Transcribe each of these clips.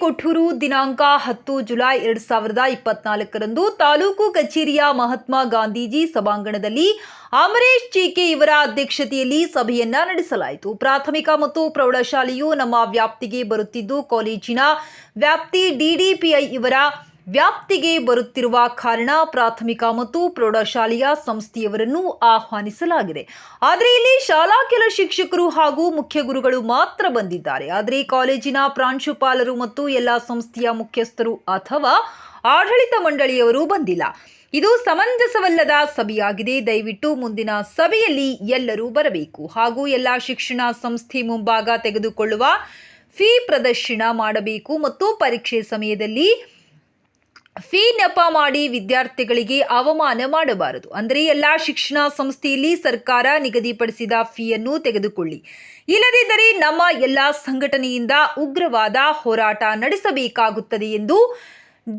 ಕೊಠೂರು ದಿನಾಂಕ ಹತ್ತು ಜುಲೈ ಎರಡು ಸಾವಿರದ ಇಪ್ಪತ್ನಾಲ್ಕರಂದು ತಾಲೂಕು ಕಚೇರಿಯ ಮಹಾತ್ಮ ಗಾಂಧೀಜಿ ಸಭಾಂಗಣದಲ್ಲಿ ಅಮರೇಶ್ ಚೀಕೆ ಇವರ ಅಧ್ಯಕ್ಷತೆಯಲ್ಲಿ ಸಭೆಯನ್ನ ನಡೆಸಲಾಯಿತು. ಪ್ರಾಥಮಿಕ ಮತ್ತು ಪ್ರೌಢಶಾಲೆಯು ನಮ್ಮ ವ್ಯಾಪ್ತಿಗೆ ಬರುತ್ತಿದ್ದು, ಕಾಲೇಜಿನ ವ್ಯಾಪ್ತಿ ಡಿಡಿಪಿಐ ಇವರ ವ್ಯಾಪ್ತಿಗೆ ಬರುತ್ತಿರುವ ಕಾರಣ ಪ್ರಾಥಮಿಕ ಮತ್ತು ಪ್ರೌಢಶಾಲೆಯ ಸಂಸ್ಥೆಯವರನ್ನು ಆಹ್ವಾನಿಸಲಾಗಿದೆ. ಆದರೆ ಇಲ್ಲಿ ಶಾಲಾ ಕೆಲ ಶಿಕ್ಷಕರು ಹಾಗೂ ಮುಖ್ಯ ಗುರುಗಳು ಮಾತ್ರ ಬಂದಿದ್ದಾರೆ. ಆದರೆ ಕಾಲೇಜಿನ ಪ್ರಾಂಶುಪಾಲರು ಮತ್ತು ಎಲ್ಲ ಸಂಸ್ಥೆಯ ಮುಖ್ಯಸ್ಥರು ಅಥವಾ ಆಡಳಿತ ಮಂಡಳಿಯವರು ಬಂದಿಲ್ಲ. ಇದು ಸಮಂಜಸವಲ್ಲದ ಸಭೆಯಾಗಿದೆ. ದಯವಿಟ್ಟು ಮುಂದಿನ ಸಭೆಯಲ್ಲಿ ಎಲ್ಲರೂ ಬರಬೇಕು. ಹಾಗೂ ಎಲ್ಲ ಶಿಕ್ಷಣ ಸಂಸ್ಥೆ ಮುಂಭಾಗ ತೆಗೆದುಕೊಳ್ಳುವ ಫೀ ಪ್ರದರ್ಶನ ಮಾಡಬೇಕು ಮತ್ತು ಪರೀಕ್ಷೆ ಸಮಯದಲ್ಲಿ ಫೀ ನೆಪ ಮಾಡಿ ವಿದ್ಯಾರ್ಥಿಗಳಿಗೆ ಅವಮಾನ ಮಾಡಬಾರದು. ಅಂದರೆ ಎಲ್ಲ ಶಿಕ್ಷಣ ಸಂಸ್ಥೆಯಲ್ಲಿ ಸರ್ಕಾರ ನಿಗದಿಪಡಿಸಿದ ಫೀಯನ್ನು ತೆಗೆದುಕೊಳ್ಳಿ. ಇಲ್ಲದಿದ್ದರೆ ನಮ್ಮ ಎಲ್ಲ ಸಂಘಟನೆಯಿಂದ ಉಗ್ರವಾದ ಹೋರಾಟ ನಡೆಸಬೇಕಾಗುತ್ತದೆ ಎಂದು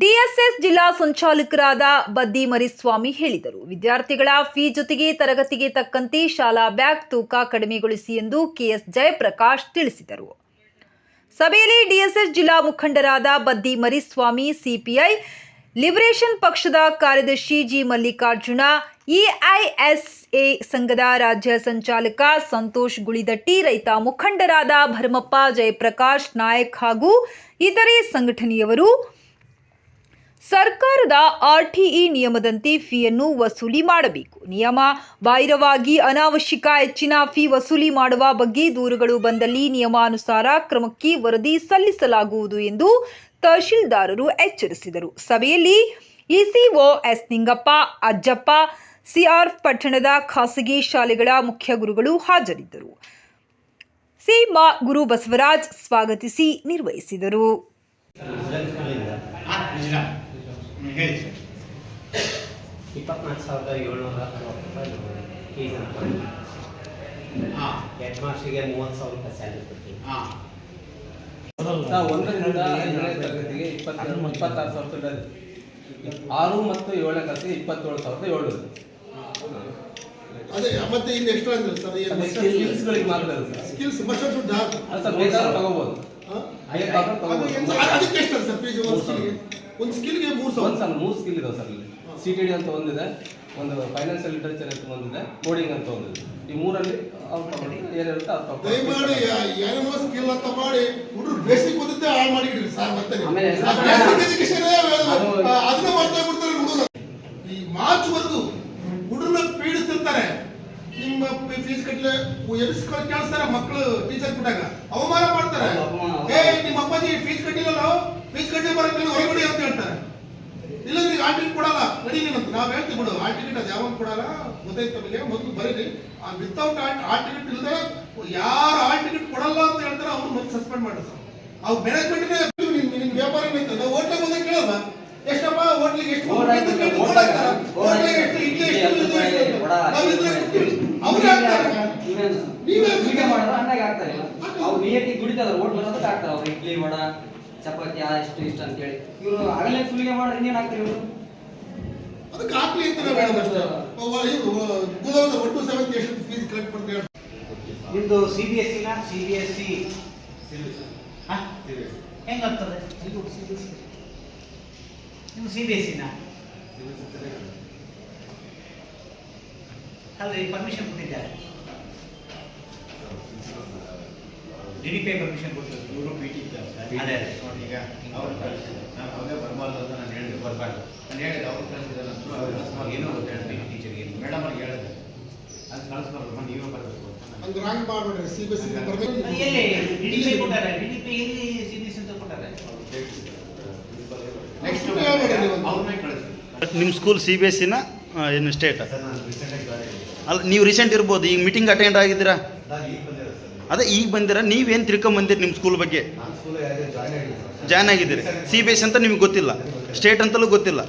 ಡಿಎಸ್ಎಸ್ ಜಿಲ್ಲಾ ಸಂಚಾಲಕರಾದ ಬದ್ದಿ ಮರಿಸ್ವಾಮಿ ಹೇಳಿದರು. ವಿದ್ಯಾರ್ಥಿಗಳ ಫೀ ಜೊತೆಗೆ ತರಗತಿಗೆ ತಕ್ಕಂತೆ ಶಾಲಾ ಬ್ಯಾಗ್ ತೂಕ ಕಡಿಮೆಗೊಳಿಸಿ ಎಂದು ಕೆಎಸ್ ಜಯಪ್ರಕಾಶ್ ತಿಳಿಸಿದರು. ಸಭೆಯಲ್ಲಿ ಡಿಎಸ್ಎಸ್ ಜಿಲ್ಲಾ ಮುಖಂಡರಾದ ಬದ್ದಿ ಮರಿಸ್ವಾಮಿ ಸಿಪಿಐ ಲಿಬರೇಷನ್ ಪಕ್ಷದ ಕಾರ್ಯದರ್ಶಿ ಜಿ ಮಲ್ಲಿಕಾರ್ಜುನ ಇಐಎಸ್ಎ ಸಂಘದ ರಾಜ್ಯ ಸಂಚಾಲಕ ಸಂತೋಷ್ ಗುಳಿದಟ್ಟಿ, ರೈತ ಮುಖಂಡರಾದ ಭರಮಪ್ಪ, ಜಯಪ್ರಕಾಶ್ ನಾಯಕ್ ಹಾಗೂ ಇತರೆ ಸಂಘಟನೆಯವರು ಸರ್ಕಾರದ ಆರ್ಟಿಇ ನಿಯಮದಂತೆ ಫೀಯನ್ನು ವಸೂಲಿ ಮಾಡಬೇಕು. ನಿಯಮ ಬಾಹಿರವಾಗಿ ಅನಾವಶ್ಯಕ ಹೆಚ್ಚಿನ ಫೀ ವಸೂಲಿ ಮಾಡುವ ಬಗ್ಗೆ ದೂರುಗಳು ಬಂದಲ್ಲಿ ನಿಯಮಾನುಸಾರ ಕ್ರಮಕ್ಕೆ ವರದಿ ಸಲ್ಲಿಸಲಾಗುವುದು ಎಂದು ತಹಶೀಲ್ದಾರರು ಎಚ್ಚರಿಸಿದರು. ಸಭೆಯಲ್ಲಿ ECO S Ningappa, Ajjappa CR ಪಟ್ಟಣದ ಖಾಸಗಿ ಶಾಲೆಗಳ ಮುಖ್ಯ ಗುರುಗಳು ಹಾಜರಿದ್ದರು. ಸಿ ಮಾ ಗುರು ಬಸವರಾಜ್ ಸ್ವಾಗತಿಸಿ ನಿರ್ವಹಿಸಿದರು. ಹೇಳಿ ಸರ್ ಇಪ್ಪತ್ನಾಲ್ಕು ಸಾವಿರದ ಏಳ್ನೂರ ಅರವತ್ತು ರೂಪಾಯಿ ಫೀಸನ್ನು ಹಾಂ ಹೆಡ್ ಮಾಸ್ಟ್ರಿಗೆ ಮೂವತ್ತು ಸಾವಿರ ರೂಪಾಯಿ ಸ್ಯಾಲ್ರಿ ಕೊಡ್ತೀವಿ ಹಾಂ ಒಂದರಿಂದ ಐದನೇ ತರಗತಿಗೆ ಇಪ್ಪತ್ತೆರಡು ಇಪ್ಪತ್ತಾರು ಸಾವಿರ ರೂಪಾಯಿ ಆರು ಮತ್ತು ಏಳನೇ ಕ್ಲಾಸಿಗೆ ಇಪ್ಪತ್ತೇಳು ಸಾವಿರದ ಏಳು ಅದೇ ಮತ್ತೆ ಇನ್ನು ಎಕ್ಸ್ಟ್ರಾ ಅಂದ್ರೆ ಸರ್ ಏನು ಸ್ಕಿಲ್ಸ್ಗಳಿಗೆ ಮಾತ್ರ ಸ್ಕಿಲ್ಸ್ ಬಸ್ ದುಡ್ಡು ಸರ್ ಬೇಕಾದ್ರೆ ತಗೋಬೋದು. ಬೇಕಾದ್ರೆ ತಗೋಬೋದು ಅದಕ್ಕೆ ಎಷ್ಟು ಸರ್ ಫೀಸ್ ಒಂದು ಸ್ಕಿಲ್ಗೆ ಒಂದು ಸ್ಕಿಲ್ಗೆ ಮೂರು ಒಂದು ಸಾವಿರ ಸಲ ಮೂರು ಸ್ಕಿಲ್ ಇದಾವೆ ಸರ್ ಇಲ್ಲಿ ಸಿ ಟಿ ಡಿ ಅಂತ ಒಂದಿದೆ ಒಂದು ಫೈನಾನ್ಷಿಯಲ್ ಲಿಟರೇಚರ್ ಅಂತ ಒಂದಿದೆ ಕೋಡಿಂಗ್ ಅಂತ ಒಂದಿದೆ. ಈ ಮೂರಲ್ಲಿ ಅವ್ರು ತಗೊಂಡು ಏನಿರುತ್ತೆ ತಗೊಂಡು ದಯಮಾಡಿ ಏನೇನೋ ಸ್ಕಿಲ್ ಅಂತ ಮಾಡಿ ಹುಡುಗರು ಬೇಸಿಕ್ ಓದಿದ್ದೆ ಹಾಳು ಮಾಡಿಡ್ರಿ ಸರ್ ಮತ್ತೆ ಆಮೇಲೆ ಬೇಸಿಕ್ ಎಜುಕೇಶನ್ ಅದನ್ನ ಮಾಡ್ತಾ ಬಿಡ್ತಾರೆ ಹುಡುಗರು. ಈ ಮಾರ್ಚ್ ವರೆಗೂ ಹುಡುಗರನ್ನ ಪೀಡಿಸ್ತಿರ್ತಾರೆ. ನಿಮ್ಮ ಫೀಸ್ ಕಟ್ಟಲೆ ಎಬ್ಸ್ಕೊಂಡು ಕೇಳಿಸ್ತಾರೆ ಮಕ್ಕಳು ಟೀಚರ್ ಕೊಟ್ಟಾಗ. ಅವಮಾನ ಮಾಡ್ತಾರೆ ಏ ನಿಮ್ಮ ಅಪ್ಪಾಜಿ ಫೀಸ್ ಕಟ್ಟಿಲ್ಲಲ್ಲ ಕಟ್ಟಿ ಬರಕ್ಕೆ ಹೊರಗಡೆ ಅಂತ ಹೇಳ್ತಾರೆ. ಇಲ್ಲ ನೀವು ಆ ಟಿಕೆಟ್ ಕೊಡಲ್ಲ ನಡಿ ಅಂತ. ನಾವು ಹೇಳ್ತೀವಿ ಬಿಡು ಆ ಟಿಕೆಟ್ ಅದು ಯಾವಾಗ ಕೊಡಲ್ಲ ನಮಗೆ ಮೊದಲು ಬರೀರಿ. ವಿತೌಟ್ ಆ ಟಿಕೆಟ್ ಇಲ್ಲದೆ ಯಾರು ಆ ಟಿಕೆಟ್ ಕೊಡಲ್ಲ ಅಂತ ಹೇಳ್ತಾರೆ ಅವ್ರು ಮತ್ತೆ ಸಸ್ಪೆಂಡ್ ಮಾಡ್ತಾರೆ ಅವ್ರು ಮ್ಯಾನೇಜ್ಮೆಂಟ್ ನಿಮ್ಗೆ ನಿನ್ ವ್ಯಾಪಾರ ಏನಾಯ್ತದ ನಾವು ಹೋಟ್ಲಿಗೆ ಬಂದಾಗ ಕೇಳಲ್ಲ. ಎಷ್ಟಪ್ಪ ಹೋಟ್ಲಿಗೆ ಎಷ್ಟು ಅವ್ರಿಗೆ ಹಾಕ್ತಾರೆ. ಹಾಕ್ತಾರೆ. ಹೋಟ್ಲಿಗೆ ಎಷ್ಟು ಇಡ್ಲಿ ಎಷ್ಟು ಇದು ಎಷ್ಟು ಅಂತ. ವಡ ನಾವು ಇದ್ರೆ ಕೊಡ್ತೀವಿ. ಅವ್ರು ಹಾಕ್ತಾರೆ? ನೀವೇ ಮಾಡಿದ್ರೆ ಅಣ್ಣಗೆ ಆಗ್ತಾರೆ ಅವ್ರು ನಿಯತ್ತಿಗೆ ದುಡಿತಾರೆ ಅವ್ರು ಇಡ್ಲಿ ವಡ ಚಪಾತಿ ಆ ಇಷ್ಟು ಅಂತ ಹೇಳಿ ಇವರು ಆಗಲೇ ಸುಲಿಗೆ ಮಾಡಿದ್ರೆ ಇನ್ನೇನು ಹಾಕ್ತೀರಿ ಇವರು? ಅದಕ್ಕೆ ಹಾಕ್ಲಿ ಅಂತ ನಾವು ಹೇಳೋದು ಅಷ್ಟೇ. ಇವರು ಗೋದಾಮದ ಒಟ್ಟು ಸೆವೆಂತ್ ಎಷ್ಟು ಫೀಸ್ ಕಲೆಕ್ಟ್ ಮಾಡ್ತಾರೆ ನಿಮ್ಮದು ಸಿ ಬಿ ಎಸ್ ಸಿನ ಸಿ ಬಿ ಎಸ್ ಸಿ ಹೆಂಗಾಗ್ತದೆ ನಿಮ್ಮ ಸಿ ಬಿ ಎಸ್ ಸಿನ ಅಲ್ರಿ ಪರ್ಮಿಷನ್ ಕೊಟ್ಟಿದ್ದಾರೆ. ಡಿ ಡಿ ಪಿ ಪರ್ಮಿಷನ್ ಕೊಟ್ಟಿರೋದು ಇವರು ಪಿ ಟಿ ಅದೇ ಅದೇ. ನೋಡಿ ಈಗ ಅವ್ರು ಕಳಿಸಿದ್ರು ನಾನು ಬರಬಾರ್ದು ಅಂತ ನಾನು ಹೇಳಿದೆ. ಬರಬಾರ್ದು. ನಾನು ಹೇಳಿದೆ ಅವ್ರು ಕಳಿಸಿದ್ದಾರೆ ಅಂತ. ಅವ್ರು ಏನೋ ಗೊತ್ತು ಹೇಳ್ತೀನಿ ಟೀಚರ್ಗೆ ಮೇಡಮ್ ಅವ್ರಿಗೆ ಹೇಳಿದೆ. ಅದು ಕಳಿಸ್ಬಾರ್ದು. ನೀವೇ ಬರಬೇಕು ಅಂತ ನಾನು ಹಂಗೆ ರಾಂಗ್ ಮಾಡ್ಬೇಡ್ರಿ. ಸಿ ಬಿ ಎಸ್ ಅದು ಎಲ್ಲಿ? ಡಿಡಿಪಿ ಕೊಟ್ಟಾರೆ? ಡಿಡಿಪಿ ಎಲ್ಲಿ ಸಿಬಿಎಸ್ ಅಂತ ಕೊಟ್ಟಾರೆ? ನೆಕ್ಸ್ಟ್ ಅವ್ರನ್ನೇ ಕಳಿಸಿ ನಿಮ್ಮ ಸ್ಕೂಲ್ ಸಿ ಬಿ ಎಸ್ ಸಿನ ಏನು ಸ್ಟೇಟ್ ಅಲ್ಲ ನೀವು ರೀಸೆಂಟ್ ಇರ್ಬೋದು. ಈಗ ಮೀಟಿಂಗ್ ಅಟೆಂಡ್ ಆಗಿದ್ದೀರಾ? ಅದೇ ಈಗ ಬಂದಿರ, ನೀವೇನು ತಿಳ್ಕೊಂಬಂದಿರಿ ನಿಮ್ಮ ಸ್ಕೂಲ್ ಬಗ್ಗೆ? ಜಾಯ್ನ್ ಆಗಿದ್ದೀರಿ. ಸಿ ಬಿ ಎಸ್ ಅಂತ ನಿಮ್ಗೆ ಗೊತ್ತಿಲ್ಲ. ಸ್ಟೇಟ್ ಅಂತಲೂ ಗೊತ್ತಿಲ್ಲ.